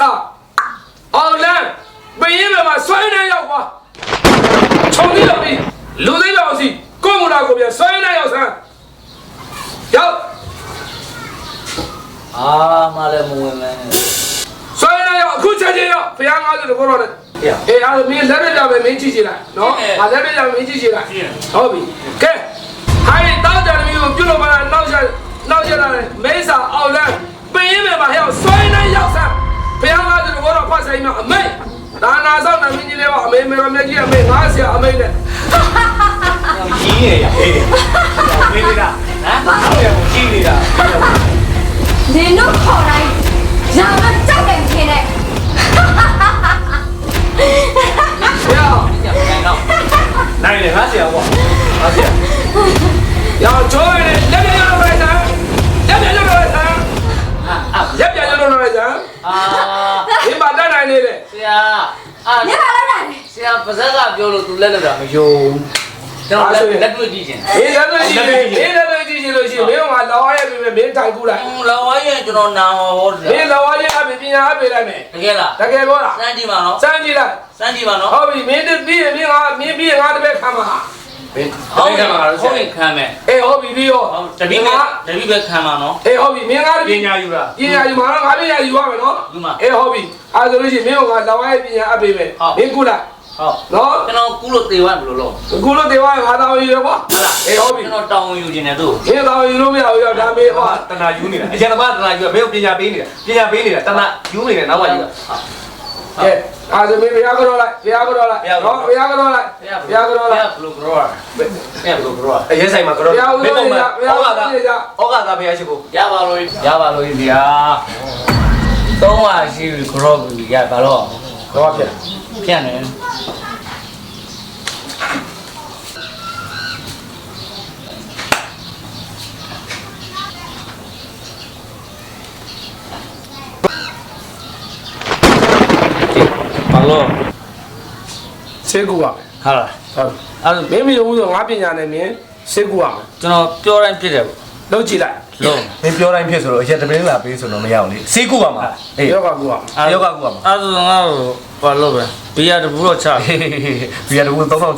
စာအောင်လန်းဘယင်းဘယ်မှာဆွဲနေရောက်ကွာခြုံပြီးတော့ပြီလူသိတော်စီကိုမူလာကိုပြန်ဆွဲနေရောက်စမ်းရောက်အာမလည်းမဝင်မဲနဲ့ဆွဲနေရောက်အခုချက်ချင်းရောက်ဘုရားငါးစုတကောတော့တယ်အေးအဲ့ဒါမင်းလက်ပြကြမယ်မင်းကြည့်ကြည့်လိုက်နော်ငါလက်ပြကြမယ်မင်းကြည့်ကြည့်လိုက်ဟုတ်ပြီကဲဟိုင်းတောက်ကြတယ်မင်းကိုပြုတ်လို့မလားနောက်ချက်နောက်ချက်လာတယ်မိစ္ဆာအောင်လန်းဘယင်းဘယ်မှာရောက်ဆွဲ လေးပါအမေမေမကြီးအမေငါဆရာအမိတ်နဲ့ကြီးနေရဟေးမင်းနေတာဟမ်ဟုတ်ရကိုကြီးနေတာနင်တို့ခေါ်တိုင်းရာမကြောက်တယ်ခင်တဲ့ဘုရားညပြန်တော့နိုင်တယ်ငါဆရာကွာငါဆရာရောက်ချိုးနေလက်ပြရတော့လိုက်စမ်းလက်ပြရတော့လိုက်စမ်းအာအာလက်ပြရတော့လိုက်စမ်းအာဒီမှာတက်နိုင်နေတယ်ဆရာအာနင်ဘာလုပ်တာလဲဆ ရာပါဇက်ကပြောလို့ तू လက်လက်တာမယုံကျွန်တော်လက်လက်တွေ့ကြည့်ချင်ဒီလက်ပြကြည့်ဒီလက်ပြကြည့်လို့ရှိရင်မင်းကလောရပြီမင်းတိုင်ကူလိုက်လောဝိုင်းရင်ကျွန်တော်နာဟောမင်းလောရအပြင်ပညာအပေးလိုက်မယ်တကယ်လားတကယ်ပြောတာစမ်းကြည့်ပါနော်စမ်းကြည့်လိုက်စမ်းကြည့်ပါနော်ဟုတ်ပြီမင်းတို့ပြီးရင်မင်းကမင်းပြီးရင်ငါတပည့်ခံမှာမင်းဟုတ်တိတ်ကဲ့ကမှာတော့ဆဟုတ်ရာကဲ့ခံမယ်အေးဟုတ်ပြီပြီးရောတပည့်ပဲတပည့်ပဲခံမှာနော်အေးဟုတ်ပြီမင်းကတပပည့်ညာယူတာပညာယူမှာငါပညာယူရမယ်နော်အေးဟုတ်ပြီအဲဆိုလို့ရှိရင်မင်းကလောရပညာအပေးမယ်မင်းကူလိုက် ဟုတ်နော်ကျွန်တော်ကုလို့တေဝတ်ဘယ်လိုလုပ်အခုလို့တေဝါငါတောင်းယူရကွာဟုတ်လားအေးဟုတ်ပြီကျွန်တော်တောင်းယူခြင်းနဲ့သူ့မင်းတောင်းယူလို့မရဘူးရောက်ဒါမေးဟောတနာယူနေတာအကျဉ်းသမားတနာယူတာမင်းကိုပညာပေးနေတာပညာပေးနေတာတနာယူနေတယ်နောက်ကယူတာကဲအားစမင်းဘုရားကတော့လိုက်ဘုရားကတော့လိုက်နော်ဘုရားကတော့လိုက်ဘုရားကတော့လိုက်ဘယ်လိုကြောရဘယ်လိုကြောရအရေးဆိုင်မှာကတော့မင်းပုံမှန်ဩဃာတာဩဃာတာဘုရားရှိခိုးရပါလို့ရပါလို့ဗျာသုံးပါရှိပြီခရော့ပြီရပါတော့တော့ဖြစ်ဖြန့်နေ ဘာလို့စေကူပါဟာလားဟုတ်အဲ့ဒါမင်းမယုံဘူးဆိုငါပညာနဲ့မင်းစေကူရမယ်ကျွန်တော်ပြောတိုင်းဖြစ်တယ်ပေါ့လုံးကြည့်လိုက်လုံးမင်းပြောတိုင်းဖြစ်ဆိုတော့အရက်တပင်းလာပေးဆိုတော့မရအောင်လေစေးကူပါမှာအေးယောဂကူရမယ်ယောဂကူပါမှာအဲ့ဒါငါ့ကိုဘာလို့ပဲဘီယာတဘူးတော့ချဘီယာတူ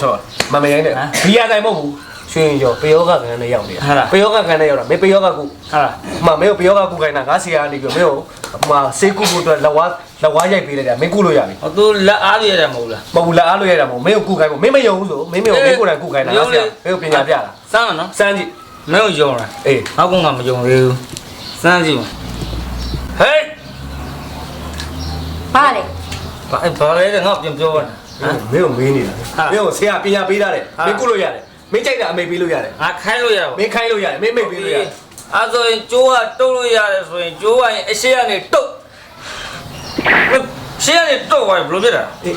3600မမရိုင်းနဲ့ဘီယာဆိုင်မဟုတ်ဘူး ရွှေရင်ကျော်ပေယောဂခန်းနဲ့ရောက်နေတာပေယောဂခန်းနဲ့ရောက်တာမင်းပေယောဂကူဟာလားမမင်းကိုပေယောဂကူခိုင်းတာငါဆရာကနေပြီးမင်းကိုမစေးကူဖို့အတွက်လက်ဝါးလက်ဝါးရိုက်ပေးလိုက်တာမင်းကူလို့ရပြီဟိုသူလက်အားရရတယ်မဟုတ်လားမဟုတ်ဘူးလက်အားလို့ရတာမဟုတ်မင်းကိုကူခိုင်းဖို့မင်းမယုံဘူးဆိုမင်းမယုံမင်းကိုယ်တိုင်ကူခိုင်းတာငါဆရာမင်းကိုပညာပြတာစမ်းမနော်စမ်းကြည့်မင်းကိုယုံလားအေးဟောက်ကငါမယုံသေးဘူးစမ်းကြည့်ဟေးဘာလဲဘာဘာလဲတဲ့ငါပြန်ပြောတာမင်းကိုမေးနေတာမင်းကိုဆရာပညာပေးတာတဲ့မင်းကူလို့ရတယ် မင်းကြိုက်တာအမိပေးလို့ရတယ်ငါခိုင်းလို့ရပါမင်းခိုင်းလို့ရတယ်မင်းမိတ်ပေးလို့ရတယ်အဲ့ဆိုရင်ကျိုးကတုတ်လို့ရတယ်ဆိုရင်ကျိုးကရင်အရှိကနေတုတ်ရှေ့ကနေတုတ်သွားရင်ဘယ်လိုဖြစ်တာ အေး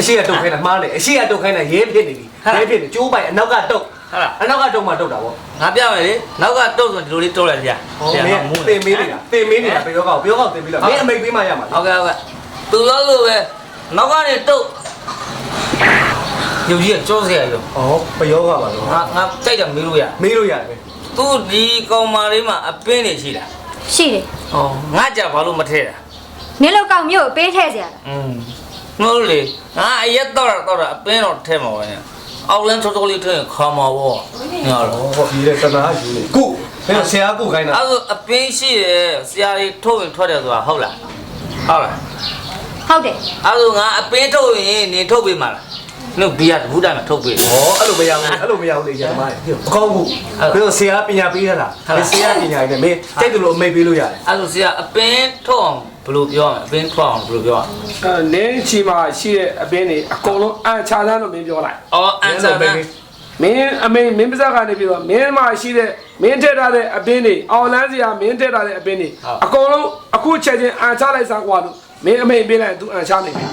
အရှိကတုတ်ခိုင်းတာမှားတယ်အရှိကတုတ်ခိုင်းတာရဲဖြစ်နေပြီရဲဖြစ်နေကျိုးပိုင်အနောက်ကတုတ်ဟာလား အနောက်ကတုတ်မှတုတ်တာဗောငါပြမယ်လေနောက်ကတုတ်ဆိုဒီလိုလေးတုတ်လိုက်ကြဟောမင်းတင်မေးနေတာတင်မေးနေတာဘယ်ရောကောက်ဘယ်ရောကောက်တင်ပြီးတော့မင်းအမိတ်ပေးမှရမှာဟုတ်ကဲ့ဟုတ်ကဲ့သူပြောလို့ပဲနောက်ကနေတုတ် ယူကြီးကကြောစရာရောဩဘယ်ရောကောက်ပါတော့ငါငါကြိုက်တယ်မေးလို့ရမေးလို့ရတယ် သူဒီကောင်မလေးမှာအပင်းနေရှိတာရှိတယ်ဟောငါကြဘာလို့မထဲတာနင်လောက်ကောင်မျိုးကိုပေးထည့်စရာလားอืมမဟုတ်လေငါအရက်တော့တော့အပင်းတော့ထဲမှာပဲအောက်လန်းချိုးချိုးလေးထဲခါမှာပေါ့ငါတော့ ဟောဒီလေတနာယူနေကုမင်းဆရာကုခိုင်းတာအဲ့ဒါအပင်းရှိတယ်ဆရာကြီးထုတ်ရင်ထွက်တယ်ဆိုတာဟုတ်လားဟုတ်လားဟုတ်တယ်အဲ့ဒါငါအပင်းထုတ်ရင်နေထုတ်ပေးမှာလား နှုတ်ဘီယာဘူးတိုင်းမှာထုတ်ပေးဩအဲ့လိုမရဘူးအဲ့လိုမရဘူးလေကျမကြီးမကောင်းဘူးဘယ်လိုဆရာပညာပေးရတာဘယ်ဆရာပညာရည်နဲ့မင်းတိုက်တယ်လို့အမိတ်ပေးလို့ရတယ်အဲ့ဒါဆရာအပင်းထုတ်အောင်ဘယ်လိုပြောရမလဲအပင်းထုတ်အောင်ဘယ်လိုပြောရမလဲအဲနင်းချီမှာရှိတဲ့အပင်းတွေအကုန်လုံးအန်ချာသန်းလို့မင်းပြောလိုက်အော်အန်ဆာမန်မင်းအမေမင်းပါဇက်ကနေပြီးတော့မင်းမှာရှိတဲ့မင်းထည့်ထားတဲ့အပင်းတွေအောင်လန်းစရာမင်းထည့်ထားတဲ့အပင်းတွေအကုန်လုံးအခုချက်ချင်းအန်ချလိုက်စားကွာလို့မင်းအမေပေးလိုက်သူအန်ချနေပြီ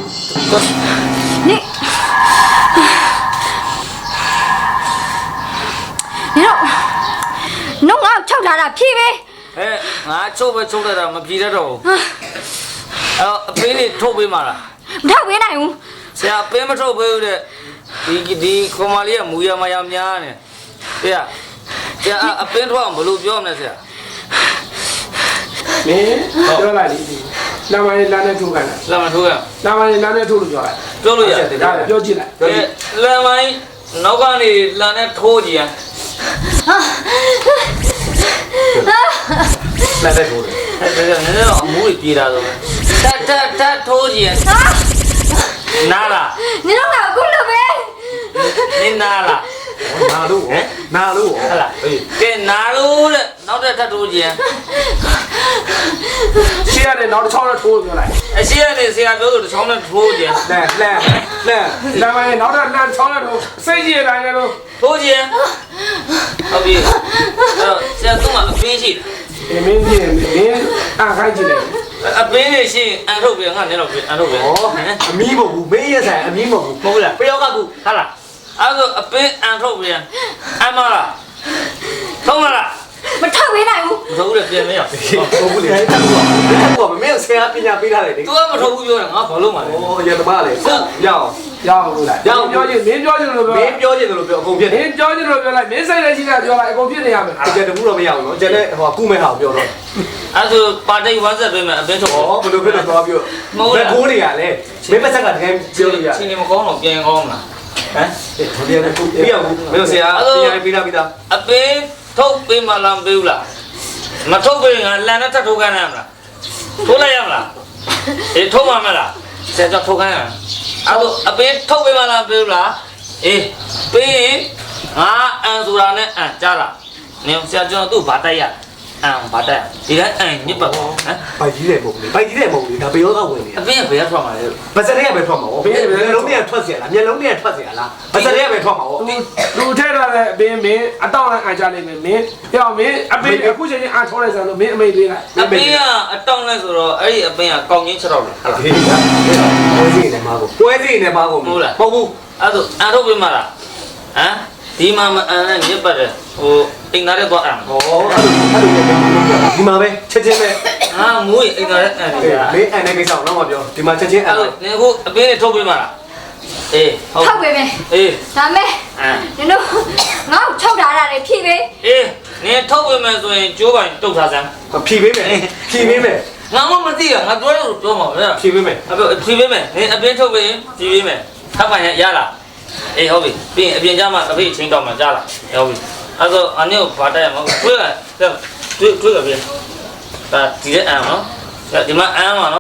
နင် နင်တော့နှုတ်ငါ့ကိုချုပ်ထားတာဖြီးပဲဟဲ့ငါချုပ်ပဲချုပ်လိုက်တာမပြေတတ်တော့ဘူးအဲ့အပင်းတွေထုတ်ပေးမှာလားမထောက်ပေးနိုင်ဘူးဆရာအပင်းမထုတ်ပေးဘူးတဲ့ဒီဒီကွန်မာလေးကမူရမရများနေဆရာဆရာအပင်းထုတ်အောင်ဘယ်လိုပြောမလဲဆရာမင်းပြောလိုက်လေ နာမည်လမ်းနဲ့ထုတ်ကန်တယ်လက်မထိုးရနာမည်လမ်းနဲ့ထုတ်လို့ပြောလိုက်ပြောလို့ရဒါလည်းပြောကြည့်လိုက်ကဲလမ်းမိုင်းနောက်ကနေလမ်းနဲ့ထိုးကြည့်ရလက်သက်ထိုးတယ်အဲ့ဒါကလည်းတော့အမှုကြီးပြေးတာဆိုတတ်တတ်တတ်ထိုးကြည့်ရဟာနားလားနင်တို့ကအခုလိုပဲနင်းနားလားနာလို့ဟဲ့နာလို့ဟဲ့လားကဲနားလို့တဲ့ နောက်တစ်ထပ်ထိုးကြည့်ရရှေ့ကနေနောက်တစ်ချောင်းနဲ့ထိုးပြောလိုက်အရှိရနေဆရာပြောသူတစ်ချောင်းနဲ့ထိုးကြည့်လက်လက်လက်နာမည်နောက်တစ်လမ်းချောင်းနဲ့ထိုးစိတ်ကြီးတိုင်းလည်းလို့ထိုးကြည့်ဟုတ်ပြီအဲ့တော့ဆရာသူ့မှာအပင်းရှိတယ်မင်းကြီးမင်းအားခိုင်းကြည့်တယ်အပင်းနေရှိရင်အန်ထုတ်ပြန်ငါနဲ့တော့ပြန်အန်ထုတ်ပြန်ဩအမီးမဟုတ်ဘူးမင်းရဲ့ဆိုင်အမီးမဟုတ်ဘူးမဟုတ်လားပယောကကူဟာလားအဲ့ဒါအပင်းအန်ထုတ်ပြန်အမလားသုံးမလား မထောက်ပေးနိုင်ဘူးမထုတ်ဘူးလေပြန်မရဟုတ်ဘူးလေတက်ကူကတက်ကူကမင်းဆရာပညာပေးထားတယ်လေသူကမထုတ်ဘူးပြောတယ်ငါဘာလို့မှလဲဩရတမလေရအောင်ရအောင်လို့လားပြောချင်မင်းပြောချင်လို့ပြောမင်းပြောချင်တယ်လို့ပြောအကုန်ဖြစ်မတယ်င်းပြောချင်လို့ပြောလိုက်မင်းစိတ်လည်းရှိတာပြောလိုက်အကုန်ဖြစ်နေရမယ်ကြက်တဘူးတော့မရအောင်နော်ကျန်တဲ့ဟိုကုမဲ့ဟာကိုပြောတော့အဲ့ဒါပါတိတ်ဝမ်းဆက်ပေးမယ်အပင်းထုတ်ဩဘယ်လိုဖြစ်တော့သွားပြောဘယ်ကိုးတွေကလည်းမင်းပတ်ဆက်ကတကယ်ပြောလို့ရချင်းနေမကောင်းတော့ပြန်ကောင်းမလားဟမ်ဒီရကူပြရဘူးမင်းဆရာပညာပေးထားပြီးသားအပင်း ထုတ်ပေးမလားမပေးဘူးလားမထုတ်ပေးရင်ငါလန်နဲ့ထပ်ထုတ်ခိုင်းရမလားထိုးလိုက်ရမလားအေးထုတ်မှာမလားဆရာကြောင့်ထုတ်ခိုင်းရမယ်အဲ့ဒါအပင်းထုတ်ပေးမလားမပေးဘူးလားအေးပေးရင်ငါအန်ဆိုတာနဲ့အန်ကြားလားနင်ဆရာကျွန်တော်သူ့ဘာတိုက်ရ အန်ဘာတိုက်ဒီတိုင်းအန်ညစ်ပတ်ဟမ် ဘိုက်ကြီးတယ်မဟုတ်ဘူးဘိုက်ကြီးတယ်မဟုတ်ဘူးဒါပယောကဝင်နေ အပင်းကဘယ်ကထွက်မှာလဲ ပါစတဲ့ပဲထွက်မှာဟောမျက်လုံးနဲ့ထွက်เสียလားမျက်လုံးနဲ့ထွက်เสียလားပါစတဲ့ပဲထွက်မှာဟော လူလူထဲထားတဲ့အပင်းမင်းအတောင့်နဲ့အကြလိမ့်မယ်မင်းပြောမင်းအပင်းအခုချိန်ချင်းအားထောလိုက်စမ်းလို့မင်းအမိတ်ပေးလိုက် အပင်းကအတောင်းလဲဆိုတော့အဲ့ဒီအပင်းကကောင်းချင်းချက်တော့လားဟုတ်လား ဒီကပွဲစီနေမှာကိုပွဲစီနေမှာကိုဟုတ်ဘူး အဲ့ဒါအန်ထုတ်ပေးမလားဟမ် ဒီမှာမအန်နဲ့ညစ်ပတ်တယ်ဟိုအိမ်သားတွေတော့အန်ဟောအဲ့လိုအဲ့လိုဒီမှာပဲချက်ချင်းပဲဟာမူးအိမ်သားတွေအန်နေကြမင်းအန်တဲ့ကိစ္စကိုတော့မပြောဒီမှာချက်ချင်းအအဲ့န်ဒါနေခုအပင်းတွေထုတ်ပေးမလားအေးဟုတ်ထောက်ပေးမယ်အေးဒါမဲ့အန်နင်တို့ငါ့ကိုထုတ်ထားတာလေဖြည့်ပေးအေးနေထုတ်ပေးမယ်ဆိုရင်ကျိုးပိုင်တုတ်ထားစမ်းဖြီးပေးမယ်ဖြီးပေးမယ်ငါမမသိရငါပြောလို့ပြောမှာပဲဖြီးပေးမယ်အပဖြေးပေးမယ်နေအပင်းထုတ်ပေးရင်ဖြေးပေးမယ်ထပ်ပိုင်ရရလား အေးဟုတ်ပြီပြီးရင်အပြင်ကျမှအဖေချင်းတော့မှကြားလားဟုတ်ပြီအဲ့တော့အနည်းကိုဗာတက်ရမှာတွေးကတွေးတွေးကြပြီဒါဒီတဲ့အန်နော်ဒီမှာအန်ပါနော်